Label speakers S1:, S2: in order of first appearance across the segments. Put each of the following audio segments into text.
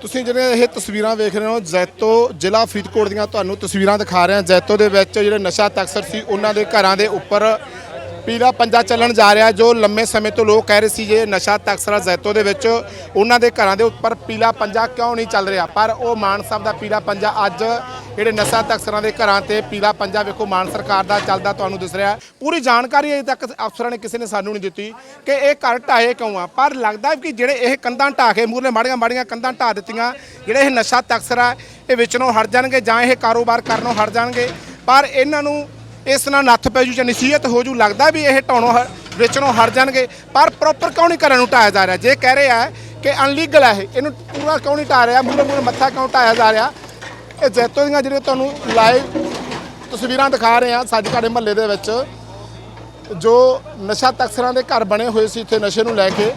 S1: ਤੁਸੀਂ ਜਿਹੜੇ ਇਹ ਤਸਵੀਰਾਂ ਵੇਖ ਰਹੇ ਹੋ, ਜੈਤੋ ਜ਼ਿਲ੍ਹਾ ਫਰੀਦਕੋਟ ਦੀਆਂ ਤੁਹਾਨੂੰ ਤਸਵੀਰਾਂ ਦਿਖਾ ਰਹੇ ਹਾਂ। ਜੈਤੋ ਦੇ ਵਿੱਚ ਜਿਹੜੇ ਨਸ਼ਾ ਤਕਸਰ ਸੀ, ਉਹਨਾਂ ਦੇ ਘਰਾਂ ਦੇ ਉੱਪਰ ਪੀਲਾ ਪੰਜਾ ਚੱਲਣ ਜਾ ਰਿਹਾ, ਜੋ ਲੰਮੇ ਸਮੇਂ ਤੋਂ ਲੋਕ ਕਹਿ ਰਹੇ ਸੀ ਜੇ ਨਸ਼ਾ ਤਕਸਰਾ ਜੈਤੋ ਦੇ ਵਿੱਚ, ਉਹਨਾਂ ਦੇ ਘਰਾਂ ਦੇ ਉੱਪਰ ਪੀਲਾ ਪੰਜਾ ਕਿਉਂ ਨਹੀਂ ਚੱਲ ਰਿਹਾ? ਪਰ ਉਹ ਮਾਨ ਸਾਹਿਬ ਦਾ ਪੀਲਾ ਪੰਜਾ ਅੱਜ ਜਿਹੜੇ ਨਸ਼ਾ ਤਕਸਰਾਂ ਦੇ ਘਰਾਂ ਤੇ ਪੀਲਾ ਪੰਜਾ ਵੇਖੋ, ਮਾਨ ਸਰਕਾਰ ਦਾ ਚੱਲਦਾ ਤੁਹਾਨੂੰ ਦਿਸ ਰਿਹਾ ਪੂਰੀ ਜਾਣਕਾਰੀ ਅਜੇ ਤੱਕ ਅਫਸਰਾਂ ਨੇ ਕਿਸੇ ਨੇ ਸਾਨੂੰ ਨਹੀਂ ਦਿੱਤੀ ਕਿ ਇਹ ਘਰ ਢਾਏ ਕਿਉਂ ਆ। ਪਰ ਲੱਗਦਾ ਹੈ ਕਿ ਜਿਹੜੇ ਇਹ ਕੰਧਾਂ ਢਾਹ ਕੇ ਮੂਰਲੇ ਮਾੜੀਆਂ ਮਾੜੀਆਂ ਕੰਧਾਂ ਢਾਹ ਦਿੱਤੀਆਂ, ਜਿਹੜੇ ਇਹ ਨਸ਼ਾ ਤਕਸਰਾ ਇਹ ਵਿੱਚੋਂ ਹਟ ਜਾਣਗੇ ਜਾਂ ਇਹ ਕਾਰੋਬਾਰ ਕਰਨੋਂ ਹਟ ਜਾਣਗੇ। ਪਰ ਇਹਨਾਂ ਨੂੰ ਇਸ ਨਾਲ ਨੱਥ ਪੈ ਜੂ ਜਾਂ ਨਸੀਹਤ ਹੋ ਜੂ, ਲੱਗਦਾ ਵੀ ਇਹ ਢਾਉਣੋਂ ਹ- ਹਟ ਜਾਣਗੇ। ਪਰ ਪ੍ਰੋਪਰ ਕਿਉਂ ਨਹੀਂ ਘਰਾਂ ਨੂੰ ਢਾਇਆ ਜਾ ਰਿਹਾ? ਜੇ ਕਹਿ ਰਹੇ ਆ ਕਿ ਅਨਲੀਗਲ ਹੈ ਇਹਨੂੰ ਪੂਰਾ ਕਿਉਂ ਨਹੀਂ ਢਾਹ ਰਿਹਾ? ਮੂਹਰੇ ਮੂਹਰੇ ਮੱਥਾ ਕਿਉਂ ਢਾਇਆ ਜਾ ਰਿਹਾ? ਇਹ ਜੈਤੋ ਦੀਆਂ ਜਿਹੜੀਆਂ ਤੁਹਾਨੂੰ ਲਾਈਵ ਤਸਵੀਰਾਂ ਦਿਖਾ ਰਹੇ ਆ ਸੱਜਕਾੜੇ ਮਹੱਲੇ ਦੇ ਵਿੱਚ, ਜੋ ਨਸ਼ਾ ਤਕਸਰਾਂ ਦੇ ਘਰ ਬਣੇ ਹੋਏ ਸੀ ਇੱਥੇ ਨਸ਼ੇ ਨੂੰ ਲੈ ਕੇ,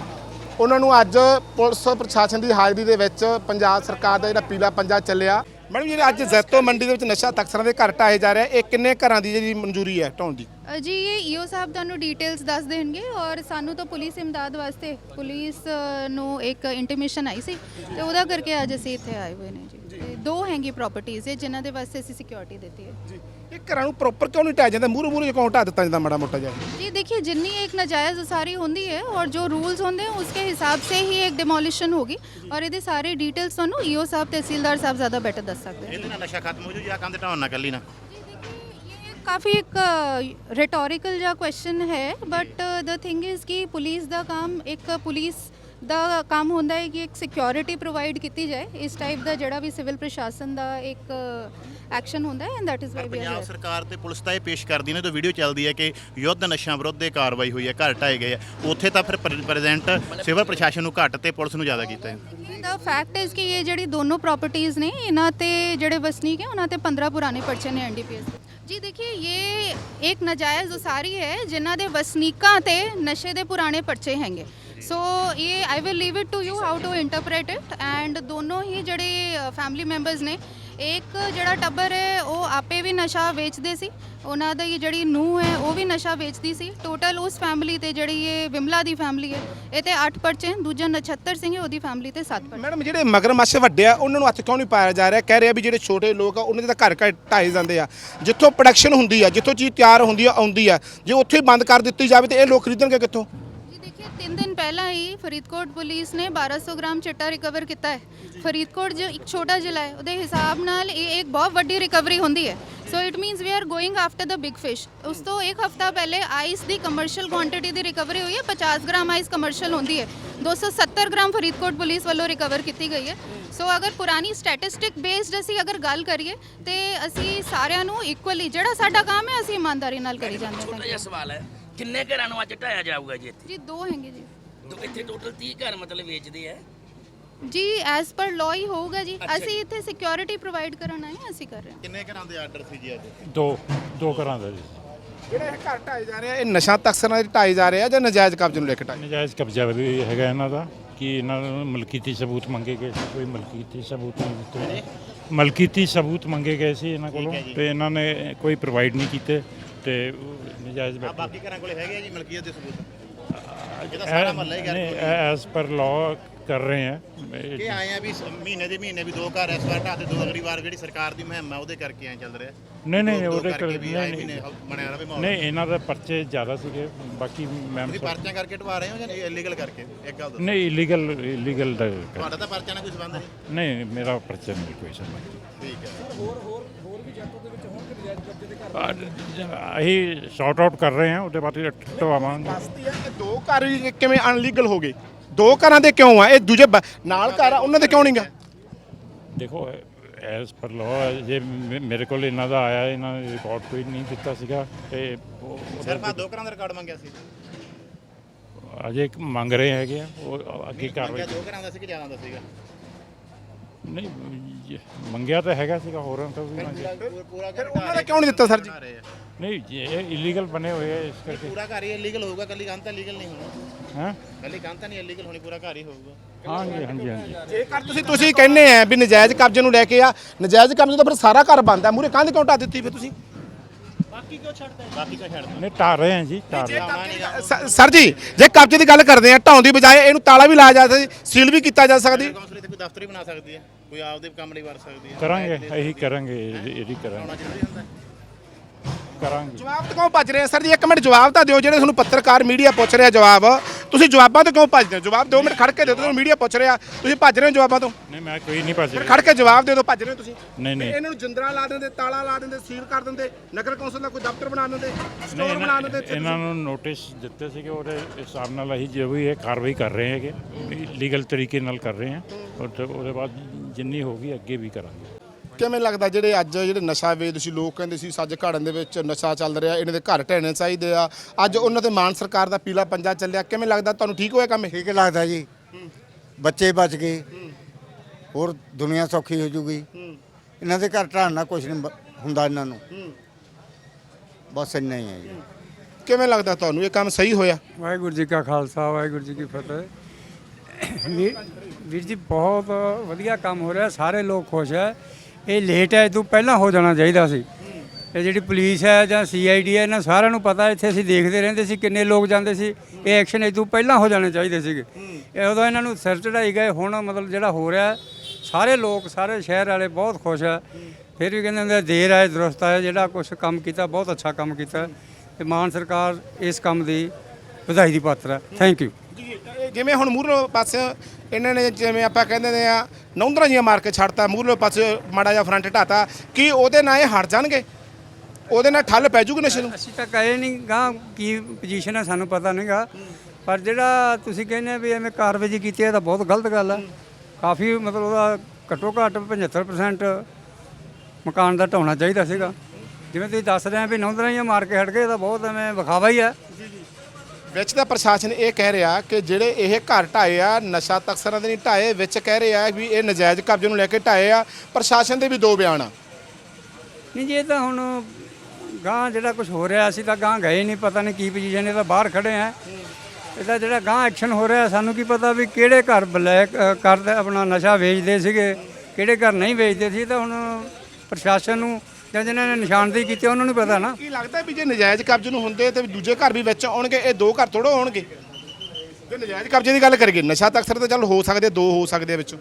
S1: ਉਹਨਾਂ ਨੂੰ ਅੱਜ ਪੁਲਿਸ ਪ੍ਰਸ਼ਾਸਨ ਦੀ ਹਾਜ਼ਰੀ ਦੇ ਵਿੱਚ ਪੰਜਾਬ ਸਰਕਾਰ ਦਾ ਜਿਹੜਾ ਪੀਲਾ ਪੰਜਾ ਚੱਲਿਆ। ਮੈਡਮ ਜਿਹੜੇ ਅੱਜ ਜ਼ੈਤੋ ਮੰਡੀ ਦੇ ਵਿੱਚ ਨਸ਼ਾ ਤਕਸਰਾਂ ਦੇ ਘਰ ਢਾਏ ਜਾ ਰਿਹਾ ਇਹ ਕਿੰਨੇ ਘਰਾਂ ਦੀ ਜਿਹੜੀ ਮਨਜ਼ੂਰੀ ਹੈ ਢਾਉਣ ਦੀ?
S2: ਜੀ, ਇਹ ਈਓ ਸਾਹਿਬ ਤੁਹਾਨੂੰ ਡਿਟੇਲਸ ਦੱਸ ਦੇਣਗੇ ਔਰ ਸਾਨੂੰ ਤਾਂ ਪੁਲਿਸ ਇਮਦਾਦ ਵਾਸਤੇ, ਪੁਲਿਸ ਨੂੰ ਇੱਕ ਇੰਟੀਮੇਸ਼ਨ ਆਈ ਸੀ ਤੇ ਉਹਦਾ ਕਰਕੇ ਅੱਜ ਅਸੀਂ ਇੱਥੇ ਆਏ ਹੋਏ ਨੇ ਜੀ। ਦੋ ਹੈਗੀ ਪ੍ਰਾਪਰਟੀਆਂ ਜਿਨ੍ਹਾਂ ਦੇ ਵਾਸਤੇ ਅਸੀਂ ਸਿਕਿਉਰਿਟੀ ਦਿੱਤੀ ਹੈ
S1: ਜੀ ਇਹ ਘਰਾਂ ਨੂੰ ਪ੍ਰੋਪਰ ਕਿਉਂ ਨਹੀਂ ਢਾਇਆ ਜਾਂਦਾ ਮੂਰੇ ਮੂਰੇ ਕਿਉਂ ਢਾ ਦਿੱਤਾ ਜਾਂਦਾ ਮਾੜਾ ਮੋਟਾ ਜਿਹਾ
S2: जी देखिए जितनी एक नाजायज़ उसारी होती है और जो रूल्स होंगे हैं उसके हिसाब से ही एक डिमोलिशन होगी और ये सारे डिटेल्स ਤੁਹਾਨੂੰ ਈਓ ਸਾਹਿਬ ਤਹਿਸੀਲਦਾਰ ਸਾਹਿਬ ਜ਼ਿਆਦਾ ਬੈਟਰ ਦੱਸ ਸਕਦੇ ਹੈ
S3: ਇਹਦੇ ਨਾਲ ਨਸ਼ਾ ਖਤਮ ਹੋ ਜੂ ਜਾਂ ਕੰਧ ਢਾਉਣ ਨਾ ਕੱਲੀ ਨਾ
S2: ये काफ़ी एक रिटोरिकल ਜਿਹਾ ਕੁਐਸਚਨ ਹੈ ਬਟ ਦ ਥਿੰਗ ਇਜ਼ ਕਿ ਪੁਲਿਸ ਦਾ ਕੰਮ ਇੱਕ ਪੁਲਿਸ ਦਾ ਕੰਮ ਹੁੰਦਾ ਹੈ ਕਿ ਇੱਕ ਸਿਕਿਉਰਿਟੀ ਪ੍ਰੋਵਾਈਡ ਕੀਤੀ ਜਾਏ। ਇਸ ਟਾਈਪ ਦਾ ਜਿਹੜਾ ਵੀ ਸਿਵਲ ਪ੍ਰਸ਼ਾਸਨ ਦਾ ਇੱਕ ਐਕਸ਼ਨ ਹੁੰਦਾ ਹੈ and that is why
S3: we
S2: Punjab
S3: ਸਰਕਾਰ ਤੇ ਪੁਲਿਸ ਤਾਂ ਇਹ ਪੇਸ਼ ਕਰਦੀ ਨੇ ਤਾਂ ਵੀਡੀਓ ਚੱਲਦੀ ਹੈ ਕਿ ਯੁੱਧ ਨਸ਼ਾ ਵਿਰੁੱਧ ਇਹ ਕਾਰਵਾਈ ਹੋਈ ਹੈ ਘਰ ਢਾਏ ਗਏ ਆ ਉੱਥੇ ਤਾਂ ਫਿਰ ਪ੍ਰੈਜ਼ੈਂਟ ਸਿਵਲ ਪ੍ਰਸ਼ਾਸਨ ਨੂੰ ਘੱਟ ਤੇ ਪੁਲਿਸ ਨੂੰ ਜ਼ਿਆਦਾ ਕੀਤਾ ਹੈ
S2: ਦਾ ਫੈਕਟ ਇਜ਼ ਕਿ ਇਹ ਜਿਹੜੀ ਦੋਨੋਂ ਪ੍ਰਾਪਰਟੀਆਂ ਨੇ ਇਹਨਾਂ ਤੇ ਜਿਹੜੇ ਵਸਨੀਕ ਹੈ ਉਹਨਾਂ ਤੇ 15 ਪੁਰਾਣੇ ਪਰਚੇ ਨੇ ਐਨਡੀਪੀਐਸ ਜੀ ਦੇਖिए ਇਹ ਇੱਕ ਨਜਾਇਜ਼ ਉਸਾਰੀ ਹੈ ਜਿਨ੍ਹਾਂ ਦੇ ਵਸਨੀਕਾਂ ਤੇ ਨਸ਼ੇ ਦੇ ਪੁਰਾਣੇ ਪਰਚੇ ਹੈਗੇ। ਸੋ ਇਹ I will leave it to you how to interpret it and ਦੋਨੋਂ ਹੀ ਜਿਹੜੇ ਫੈਮਿਲੀ ਮੈਂਬਰਸ ਨੇ ਇੱਕ ਜਿਹੜਾ ਟੱਬਰ ਹੈ, ਉਹ ਆਪੇ ਵੀ ਨਸ਼ਾ ਵੇਚਦੇ ਸੀ। ਉਹਨਾਂ ਦੀ ਜਿਹੜੀ ਨੂੰਹ ਹੈ, ਉਹ ਵੀ ਨਸ਼ਾ ਵੇਚਦੀ ਸੀ। ਟੋਟਲ ਉਸ ਫੈਮਿਲੀ ਤੇ ਜਿਹੜੀ ਇਹ ਵਿਮਲਾ ਦੀ ਫੈਮਿਲੀ ਹੈ, ਇਹ ਤੇ 8 ਪਰਚੇ ਦੂਜਾ ਨਛੱਤਰ ਸਿੰਘ ਹੈ, ਉਹਦੀ ਫੈਮਿਲੀ ਤੇ 7 ਪਰਚੇ।
S1: ਮੈਡਮ, ਜਿਹੜੇ ਮਗਰਮੱਛ ਵੱਡੇ ਆ, ਉਹਨਾਂ ਨੂੰ ਹੱਥ ਕਿਉਂ ਨਹੀਂ ਪਾਇਆ ਜਾ ਰਿਹਾ? ਕਹਿ ਰਿਹਾ ਵੀ ਜਿਹੜੇ ਛੋਟੇ ਲੋਕ ਆ, ਉਹਨਾਂ ਦੇ ਤਾਂ ਘਰ ਘਰ ਢਾਏ ਜਾਂਦੇ ਆ। ਜਿੱਥੋਂ ਪ੍ਰੋਡਕਸ਼ਨ ਹੁੰਦੀ ਆ, ਜਿੱਥੋਂ ਚੀਜ਼ ਤਿਆਰ ਹੁੰਦੀ ਆ, ਆਉਂਦੀ ਆ, ਜੇ ਉੱਥੇ ਬੰਦ ਕਰ ਦਿੱਤੀ ਜਾਵੇ ਤੇ ਇਹ ਲੋਕ ਖਰੀਦਣਗੇ ਕਿੱਥੋਂ?
S2: ਜੀ ਦੇਖिए ਤਿੰਨ ਦਿਨ ਪਹਿਲਾਂ ਹੀ ਫਰੀਦਕੋਟ ਪੁਲਿਸ ਨੇ 1200 ਗ੍ਰਾਮ ਚਿੱਟਾ ਰਿਕਵਰ ਕੀਤਾ ਹੈ ਫਰੀਦਕੋਟ ਜੋ ਇੱਕ ਛੋਟਾ ਜ਼ਿਲ੍ਹਾ ਹੈ ਉਹਦੇ ਹਿਸਾਬ ਨਾਲ ਇਹ ਇੱਕ ਬਹੁਤ ਵੱਡੀ ਰਿਕਵਰੀ ਹੁੰਦੀ ਹੈ so it means we are going after the big fish ਉਸ ਤੋਂ ਇੱਕ ਹਫਤਾ ਪਹਿਲੇ ਆਈਸ ਦੀ ਕਮਰਸ਼ੀਅਲ ਕੁਆਂਟੀਟੀ ਦੀ ਰਿਕਵਰੀ ਹੋਈ ਹੈ 50 ਗ੍ਰਾਮ ਆਈਸ ਕਮਰਸ਼ੀਅਲ ਹੁੰਦੀ ਹੈ 270 ਗ੍ਰਾਮ ਫਰੀਦਕੋਟ ਪੁਲਿਸ ਵੱਲੋਂ ਰਿਕਵਰ ਕੀਤੀ ਗਈ ਹੈ ਸੋ ਅਗਰ ਪੁਰਾਣੀ ਸਟੈਟਿਸਟਿਕ ਬੇਸਡ ਅਸੀਂ ਅਗਰ ਗੱਲ ਕਰੀਏ ਤੇ ਅਸੀਂ ਸਾਰਿਆਂ ਨੂੰ ਇਕੁਅਲੀ ਜਿਹੜਾ ਸਾਡਾ ਕੰਮ ਹੈ ਅਸੀਂ ਇਮਾਨਦਾਰੀ ਨਾਲ ਕਰੀ ਜਾਂਦੇ
S4: ਛੋਟਾ
S2: ਹਾਂ
S4: ਜਿਹਾ ਸਵਾਲ ਹੈ ਕਿੰਨੇ ਘਰਾਂ ਨੂੰ ਅੱਜ ਢਾਇਆ ਜਾਊਗਾ ਜੀ ਇੱਥੇ?
S2: ਜੀ ਦੋ ਹੈਗੇ ਜੀ।
S4: ਦੋ ਇੱਥੇ ਟੋਟਲ 30 ਘਰ ਮਤਲਬ ਵੇਚਦੇ ਆ।
S2: ਜੀ ਐਸ ਪਰ ਲਾਅ ਹੀ ਹੋਊਗਾ ਜੀ। ਅਸੀਂ ਇੱਥੇ ਸਿਕਿਉਰਿਟੀ ਪ੍ਰੋਵਾਈਡ ਕਰਨ ਆਏ ਹਾਂ ਅਸੀਂ ਕਰ ਰਹੇ ਹਾਂ।
S3: ਕਿੰਨੇ ਘਰਾਂ ਦੇ ਆਰਡਰ ਸੀ ਜੀ ਅੱਜ?
S5: ਦੋ ਦੋ ਘਰਾਂ ਦਾ ਜੀ।
S1: ਜਿਹੜੇ ਇਹ ਘਰ ਢਾਏ ਜਾ ਰਹੇ ਆ ਇਹ ਨਸ਼ਾ ਤਕਸਰਾਂ ਦੇ ਢਾਏ ਜਾ ਰਹੇ ਆ ਜਾਂ ਨਜਾਇਜ਼ ਕਬਜ਼ੇ ਨੂੰ ਲੈ ਕੇ ਢਾਏ?
S5: ਨਜਾਇਜ਼ ਕਬਜ਼ਾ ਵੀ ਹੈਗਾ ਇਹਨਾਂ ਦਾ ਕਿ ਇਹਨਾਂ ਨੂੰ ਮਲਕੀਤੀ ਸਬੂਤ ਮੰਗੇ ਗਏ ਸੀ ਕੋਈ ਮਲਕੀਤੀ ਸਬੂਤ ਨਹੀਂ ਦਿੱਤੇ ਮਲਕੀਤੀ ਸਬੂਤ ਮੰਗੇ ਗਏ ਸੀ ਇਹਨਾਂ ਕੋਲੋਂ ਤੇ ਇਹਨਾਂ ਨੇ ਕੋਈ ਪ੍ਰੋਵਾਈਡ ਨਹੀਂ ਕੀਤੇ ਤੇ ਨਜਾਇਜ਼
S3: ਆ
S5: ਬੈਠੇ।
S3: ਬਾਕੀ ਘਰਾਂ ਕੋਲੇ ਹੈਗੇ ਆ ਜੀ ਮਲਕੀਅਤ ਦੇ ਸਬੂਤ? ਇਹਦਾ ਸਾਰਾ ਮਹੱਲਾ ਹੀ
S5: ਨਹੀਂ
S3: ਕਰ
S5: ਐਸ ਪਰ ਲਾਅ ਕਰ ਰਹੇ ਆ।
S3: ਕਿ ਆਏ ਆ ਵੀ ਸ- ਮਹੀਨੇ ਦੇ ਮਹੀਨੇ ਵੀ ਦੋ ਘਰ ਇਸ ਵਾਰ ਢਾਹ ਤੇ ਦੋ ਅਗਲੀ ਵਾਰ ਜਿਹੜੀ ਸਰਕਾਰ ਦੀ ਮੁਹਿੰਮ ਹੈ ਉਹਦੇ ਕਰਕੇ ਐ ਚੱਲ ਰਿਹਾ।
S5: ਨਹੀਂ ਨਹੀਂ
S3: ਦੋ-
S5: ਉਹਦੇ
S3: ਕਰਕੇ
S5: ਕਰ
S3: ਵੀ ਆਏ
S5: ਨਹੀਂ
S3: ਮਹੀਨੇ ਬਣਿਆ ਰਵੇ ਮਾਹੌਲ।
S5: ਨਹੀਂ ਇਹਨਾਂ ਦੇ ਪਰਚੇ ਜ਼ਿਆਦਾ ਸੀਗੇ ਬਾਕੀ ਮੈਮ
S3: ਤੁਸੀਂ ਪਰਚਿਆਂ ਕਰਕੇ ਢਵਾ ਰਹੇ ਹੋ ਜਾਂ ਇਲੀਗਲ ਕਰਕੇ? ਇੱਕ ਗੱਲ ਦੱਸੋ।
S5: ਨਹੀਂ ਇਲੀਗਲ ਇਲੀਗਲ ਦਾ
S3: ਤੁਹਾਡਾ ਤਾਂ ਪਰਚਿਆਂ ਨਾਲ ਕੋਈ ਸੰਬੰਧ ਨਹੀਂ।
S5: ਨਹੀਂ ਮੇਰਾ ਪਰਚਾ ਨਹੀਂ ਕੋਈ ਸੰਬੰਧ
S3: ਠੀਕ ਹੈ।
S5: ਅਸੀਂ ਸ਼ਾਰਟ ਆਊਟ ਕਰ ਰਹੇ ਹਾਂ ਉਹਦੇ ਬਾਅਦ ਟਵਾਵਾਂਗੇ
S1: ਦੱਸਦੀ ਹੈ ਕਿ ਦੋ ਘਰ ਕਿਵੇਂ ਅਨਲੀਗਲ ਹੋ ਗਏ? ਦੋ ਘਰਾਂ ਦੇ ਕਿਉਂ ਆ? ਇਹ ਦੂਜੇ ਬ- ਨਾਲ ਘਰ ਆ ਉਹਨਾਂ ਦੇ ਕਿਉਂ ਨਹੀਂਗਾ
S5: ਦੇਖੋ ਐਸ ਪਰ ਲਾਅ ਜੇ ਮੇ- ਮੇਰੇ ਕੋਲ ਇਹਨਾਂ ਦਾ ਆਇਆ ਇਹਨਾਂ ਨੇ ਰਿਪੋਰਟ ਕੋਈ ਨਹੀਂ ਦਿੱਤਾ ਸੀਗਾ ਤੇ ਉਹ-
S3: ਸਿਰਫ ਆ ਦੋ ਘਰਾਂ ਦਾ ਰਿਕਾਰਡ ਮੰਗਿਆ ਸੀ।
S5: ਅਜੇ ਇੱਕ ਮੰਗ ਰਹੇ ਹੈਗੇ ਆ ਉਹ ਅੱਗੇ ਕਾਰਵਾਈ
S3: ਦੋ ਘਰਾਂ ਦਾ ਸੀ ਕਿ ਜ਼ਿਆਦਾ ਦਾ ਸੀਗਾ?
S5: ਨਹੀਂ ਮੰਗਿਆ ਤਾਂ ਹੈਗਾ ਸੀਗਾ ਹੋਰਾਂ ਤੋਂ ਵੀ ਮੰਗਿਆ
S1: ਫਿਰ ਉਹਨਾਂ ਦਾ ਕਿਉਂ ਨਹੀਂ ਦਿੱਤਾ ਸਰ ਜੀ।
S5: ਨਹੀਂ ਇਹ ਇਲੀਗਲ ਬਣੇ ਹੋਏ ਆ ਇਸ ਕਰਕੇ।
S3: ਪੂਰਾ ਘਰ ਹੀ ਇਲੀਗਲ ਹੋਊਗਾ ਕੱਲੀ ਕੰਧ ਤਾਂ ਲੀਗਲ ਨਹੀਂ ਹੋਣਾ।
S5: ਹਾਂ?
S3: ਕੱਲੀ ਕੰਧ ਤਾਂ ਨਹੀਂ ਇਲੀਗਲ ਹੋਣੀ ਪੂਰਾ ਘਰ ਹੀ ਹੋਊਗਾ।
S5: ਹਾਂਜੀ ਹਾਂਜੀ ਹਾਂਜੀ।
S1: ਜੇਕਰ ਤੁਸੀਂ ਤੁਸੀਂ ਕਹਿੰਦੇ ਆ ਵੀ ਨਜਾਇਜ਼ ਕਬਜ਼ੇ ਨੂੰ ਲੈ ਕੇ ਆ ਨਜਾਇਜ਼ ਕਬਜ਼ੇ ਤਾਂ ਫਿਰ ਸਾਰਾ ਘਰ ਬੰਦ ਆ ਮੂਰੇ ਕੰਧ ਕਿਉਂ ਢਾ ਦਿੱਤੀ ਫਿਰ ਤੁਸੀਂ?
S3: ਬਾਕੀ ਕਿਉਂ ਛੱਡਦੇ
S5: ਨਹੀਂ ਢਾਹ ਰਹੇ ਹਾਂ ਜੀ ਰਹੇ।
S1: ਸ- ਸਰ ਜੀ ਜੇ ਕਬਜ਼ੇ ਦੀ ਗੱਲ ਕਰਦੇ ਆ ਢਾਉਣ ਦੀ ਬਜਾਏ ਇਹਨੂੰ ਤਾਲਾ ਵੀ ਲਾਇਆ ਜਾ ਸਕਦਾ ਸੀਲ ਵੀ ਕੀਤਾ ਜਾ ਸਕਦੀ।
S3: ਕੌਂਸਲ ਇੱਥੇ ਕੋਈ ਦਫ਼ਤਰ ਹੀ ਬਣਾ ਸਕਦੀ ਹੈ? ਕੋਈ ਆਪਦੇ ਕੰਮ ਲਈ ਵਰ ਸਕਦੀ ਹੈ?
S5: ਕਰਾਂਗੇ ਇਹੀ ਕਰਾਂਗੇ ਇਹਦੀ ਇਹਦੀ ਕਰਾਂਗੇ। ਕਰਾਂਗੇ।
S1: ਜਵਾਬ ਤੋਂ ਕਿਉਂ ਭੱਜ ਰਹੇ? ਆ ਸਰ ਜੀ ਇੱਕ ਮਿੰਟ ਜਵਾਬ ਤਾਂ ਦਿਓ ਜਿਹੜੇ ਤੁਹਾਨੂੰ ਪੱਤਰਕਾਰ ਮੀਡੀਆ ਪੁੱਛ ਰਿਹਾ ਜਵਾਬ। ਤੁਸੀਂ ਜਵਾਬਾਂ ਤੋਂ ਕਿਉਂ ਭੱਜਦੇ ਹੋ? ਜਵਾਬ ਦਿਓ ਮਿੰਟ ਖੜ ਕੇ ਦਿਓ ਤੁਹਾਨੂੰ ਮੀਡੀਆ ਪੁੱਛ ਰਿਹਾ ਤੁਸੀਂ ਭੱਜ ਰਹੇ ਹੋ ਜਵਾਬਾਂ ਤੋਂ?
S5: ਨਹੀਂ ਮੈਂ ਕੋਈ ਨਹੀਂ ਭੱਜ
S1: ਫਿਰ
S5: ਰਿਹਾ।
S1: ਖੜ ਕੇ ਜਵਾਬ ਦੇ ਦਿਓ ਭੱਜ ਰਹੇ ਹੋ ਤੁਸੀਂ।
S5: ਨਹੀਂ ਨਹੀਂ।
S1: ਇਹਨਾਂ ਨੂੰ ਜਿੰਦਰਾ ਲਾ ਦਿੰਦੇ ਤਾਲਾ ਲਾ ਦਿੰਦੇ ਸੀਲ ਕਰ ਦਿੰਦੇ ਨਗਰ ਕੌਂਸਲ ਦਾ ਕੋਈ ਦਫ਼ਤਰ ਬਣਾ ਦਿੰਦੇ ਸਟੋਰ ਬਣਾ ਦਿੰਦੇ
S5: ਇਹਨਾਂ ਨੂੰ ਨੋਟਿਸ ਦਿੱਤੇ ਸੀਗੇ ਉਹਦੇ ਹਿਸਾਬ ਨਾਲ ਅਸੀਂ ਜੋ ਵੀ ਹੈ ਕਾਰਵਾਈ ਕਰ ਰਹੇ ਹੈਗੇ ਲੀਗਲ ਤਰੀਕੇ ਨਾਲ ਕਰ ਰਹੇ ਹਾਂ ਔਰ ਤੇ ਉਹਦੇ ਬਾਅਦ ਜਿੰਨੀ ਹੋਗੀ ਅੱਗੇ ਵੀ ਕਰਾਂਗੇ।
S1: ਕਿਵੇਂ ਲੱਗਦਾ ਜਿਹੜੇ ਅੱਜ ਜਿਹੜੇ ਨਸ਼ਾ ਵੇਚਦੇ ਸੀ ਲੋਕ ਕਹਿੰਦੇ ਸੀ ਸੱਜ ਘਾੜਨ ਦੇ ਵਿੱਚ ਨਸ਼ਾ ਚੱਲ ਰਿਹਾ ਇਹਨਾਂ ਦੇ ਘਰ ਢਹਿਣੇ ਚਾਹੀਦੇ ਆ। ਅੱਜ ਉਹਨਾਂ ਤੇ ਮਾਨ ਸਰਕਾਰ ਦਾ ਪੀਲਾ ਪੰਜਾ ਚੱਲਿਆ ਕਿਵੇਂ ਲੱਗਦਾ? ਤੁਹਾਨੂੰ ਠੀਕ ਹੋਇਆ ਕੰਮ? ਇਹ
S6: ਠੀਕ ਲੱਗਦਾ ਜੀ। ਬੱਚੇ ਬਚ ਗਏ। ਹੋਰ ਦੁਨੀਆ ਸੌਖੀ ਹੋ ਜੂਗੀ। ਇਹਨਾਂ ਦੇ ਘਰ ਢਾਣ ਕੁਝ ਨਹੀਂ ਬ- ਹੁੰਦਾ ਇਹਨਾਂ ਨੂੰ। ਬਸ ਇੰਨਾ ਹੀ ਹੈ ਜੀ।
S1: ਕਿਵੇਂ ਲੱਗਦਾ ਤੁਹਾਨੂੰ? ਇਹ ਕੰਮ ਸਹੀ ਹੋਇਆ?
S7: ਵਾਹਿਗੁਰੂ ਜੀ ਕਾ ਖਾਲਸਾ ਵਾਹਿਗੁਰੂ ਜੀ ਕੀ ਫਤਿਹ। ਵੀਰ ਵੀਰ ਜੀ ਬਹੁਤ ਵਧੀਆ ਕੰਮ ਹੋ ਰਿਹਾ ਸਾਰੇ ਲੋਕ ਖੁਸ਼ ਹੈ। ਇਹ ਲੇਟ ਹੈ, ਇਹ ਪਹਿਲਾਂ ਹੋ ਜਾਣਾ ਚਾਹੀਦਾ ਸੀ। ਇਹ ਜਿਹੜੀ ਪੁਲਿਸ ਹੈ ਜਾਂ ਸੀਆਈਡੀ ਹੈ, ਇਹਨਾਂ ਸਾਰਿਆਂ ਨੂੰ ਪਤਾ, ਇੱਥੇ ਅਸੀਂ ਦੇਖਦੇ ਰਹਿੰਦੇ ਸੀ ਕਿੰਨੇ ਲੋਕ ਜਾਂਦੇ ਸੀ। ਇਹ ਐਕਸ਼ਨ ਇਹ ਤੋਂ ਪਹਿਲਾਂ ਹੋ ਜਾਣੇ ਚਾਹੀਦੇ ਸੀਗੇ। ਇਹ ਉਦੋਂ ਇਹਨਾਂ ਨੂੰ ਸਿਰ ਚੜਾਈ ਗਏ, ਹੁਣ ਮਤਲਬ ਜਿਹੜਾ ਹੋ ਰਿਹਾ, ਸਾਰੇ ਲੋਕ, ਸਾਰੇ ਸ਼ਹਿਰ ਵਾਲੇ ਬਹੁਤ ਖੁਸ਼ ਹੈ ਫਿਰ ਵੀ ਕਹਿੰਦੇ ਹੁੰਦੇ ਦੇਰ ਆਏ ਦਰੁਸਤ ਆਏ ਜਿਹੜਾ ਕੁਝ ਕੰਮ ਕੀਤਾ, ਬਹੁਤ ਅੱਛਾ ਕੰਮ ਕੀਤਾ। ਤੇ ਮਾਨ ਸਰਕਾਰ ਇਸ ਕੰਮ ਦੀ ਵਧਾਈ ਦੀ ਪਾਤਰ ਹੈ। ਥੈਂਕ ਯੂ
S1: ਜਿਵੇਂ ਹੁਣ ਮੂਹਰਲੇ ਪਾਸੇ ਇਹਨਾਂ ਨੇ ਜਿਵੇਂ ਆਪਾਂ ਕਹਿੰਦੇ ਨੇ ਆ, ਨੌਂਦਰਾਂ ਜੀਆਂ ਮਾਰ ਕੇ ਛੱਡਤਾ, ਮੂਹਰਲੇ ਪਾਸੇ ਮਾੜਾ ਜਿਹਾ ਫਰੰਟ ਢਾਤਾ, ਕੀ ਉਹਦੇ ਨਾਲ ਇਹ ਹਟ ਜਾਣਗੇ? ਉਹਦੇ ਨਾਲ ਠੱਲ ਪੈ ਜੂਗੀ ਨਸ਼ੇ ਨੂੰ
S7: ਅਸੀਂ ਤਾਂ ਕਹੇ ਨਹੀਂ ਗਾਂ ਕੀ ਪੋਜੀਸ਼ਨ ਹੈ, ਸਾਨੂੰ ਪਤਾ ਨਹੀਂਗਾ ਪਰ ਜਿਹੜਾ ਤੁਸੀਂ ਕਹਿੰਦੇ ਵੀ ਐਵੇਂ ਕਾਰਵਾਈ ਕੀਤੀ ਹੈ ਤਾਂ ਬਹੁਤ ਗਲਤ ਗੱਲ ਹੈ ਕਾਫੀ ਮਤਲਬ ਉਹਦਾ ਘੱਟੋ ਘੱਟ 75% ਮਕਾਨ ਦਾ ਢਾਉਣਾ ਚਾਹੀਦਾ ਸੀਗਾ। ਜਿਵੇਂ ਤੁਸੀਂ ਦੱਸ ਰਹੇ ਆ ਵੀ ਨੌਂਦਰਾਂ ਹੀ ਮਾਰ ਕੇ ਹਟ ਗਏ ਤਾਂ ਬਹੁਤ ਐਵੇਂ ਵਿਖਾਵਾ ਹੀ ਹੈ
S1: ਵਿੱਚ ਤਾਂ ਪ੍ਰਸ਼ਾਸਨ ਇਹ ਕਹਿ ਰਿਹਾ ਕਿ ਜਿਹੜੇ ਇਹ ਘਰ ਢਾਏ ਆ ਨਸ਼ਾ ਤਕਸਰਾਂ ਦੇ ਨਹੀਂ ਢਾਏ ਵਿੱਚ ਕਹਿ ਰਿਹਾ ਵੀ ਇਹ ਨਜਾਇਜ਼ ਕਬਜ਼ੇ ਨੂੰ ਲੈ ਕੇ ਢਾਏ ਆ। ਪ੍ਰਸ਼ਾਸਨ ਦੇ ਵੀ ਦੋ ਬਿਆਨ ਆ।
S7: ਨਹੀਂ ਜੀ ਇਹ ਤਾਂ ਹੁਣ ਗਾਂ ਜਿਹੜਾ ਕੁਝ ਹੋ ਰਿਹਾ ਅਸੀਂ ਤਾਂ ਗਾਂ ਗਏ ਨਹੀਂ ਪਤਾ ਨਹੀਂ ਕੀ ਪੋਜੀਸ਼ਨ ਇਹ ਤਾਂ ਬਾਹਰ ਖੜੇ ਆ। ਇਹਦਾ ਜਿਹੜਾ ਗਾਂ ਐਕਸ਼ਨ ਹੋ ਰਿਹਾ ਸਾਨੂੰ ਕੀ ਪਤਾ ਵੀ ਕਿਹੜੇ ਘਰ ਬਲੈਕ ਅ, ਕਰਦੇ ਆਪਣਾ ਨਸ਼ਾ ਵੇਚਦੇ ਸੀਗੇ ਕਿਹੜੇ ਘਰ ਨਹੀਂ ਵੇਚਦੇ ਸੀ ਤਾਂ ਹੁਣ ਪ੍ਰਸ਼ਾਸਨ ਨੂੰ ਜਾਂ ਜਿਨ੍ਹਾਂ ਨੇ ਨਿਸ਼ਾਨਦੇਹੀ ਕੀਤੀ ਉਹਨਾਂ ਨੂੰ ਪਤਾ ਨਾ।
S1: ਕੀ ਲੱਗਦਾ ਵੀ ਜੇ ਨਜਾਇਜ਼ ਕਬਜ਼ੇ ਨੂੰ ਹੁੰਦੇ ਤੇ ਦੂਜੇ ਘਰ ਵੀ ਵਿੱਚ ਆਉਣਗੇ ਇਹ ਦੋ ਘਰ ਥੋੜੋ ਹੋਣਗੇ? ਜੇ ਨਜਾਇਜ਼ ਕਬਜ਼ੇ ਦੀ ਗੱਲ ਕਰੀਏ ਨਸ਼ਾ ਤਕਸਰ ਤਾਂ ਚੱਲ ਹੋ ਸਕਦੇ ਦੋ ਹੋ ਸਕਦੇ ਆ ਵਿੱਚੋਂ।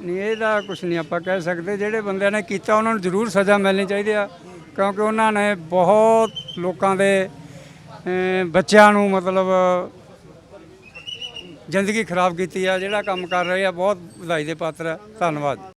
S7: ਨਹੀਂ ਇਹਦਾ ਕੁਝ ਨਹੀਂ ਆਪਾਂ ਕਹਿ ਸਕਦੇ। ਜਿਹੜੇ ਬੰਦਿਆਂ ਨੇ ਕੀਤਾ ਉਹਨਾਂ ਨੂੰ ਜ਼ਰੂਰ ਸਜ਼ਾ ਮਿਲਣੀ ਚਾਹੀਦੀ ਆ ਕਿਉਂਕਿ ਉਹਨਾਂ ਨੇ ਬਹੁਤ ਲੋਕਾਂ ਦੇ ਅਮ, ਬੱਚਿਆਂ ਨੂੰ ਮਤਲਬ ਜ਼ਿੰਦਗੀ ਖਰਾਬ ਕੀਤੀ ਆ ਜਿਹੜਾ ਕੰਮ ਕਰ ਰਹੇ ਆ ਬਹੁਤ ਵਧਾਈ ਦੇ ਪਾਤਰ ਹੈ ਧੰਨਵਾਦ।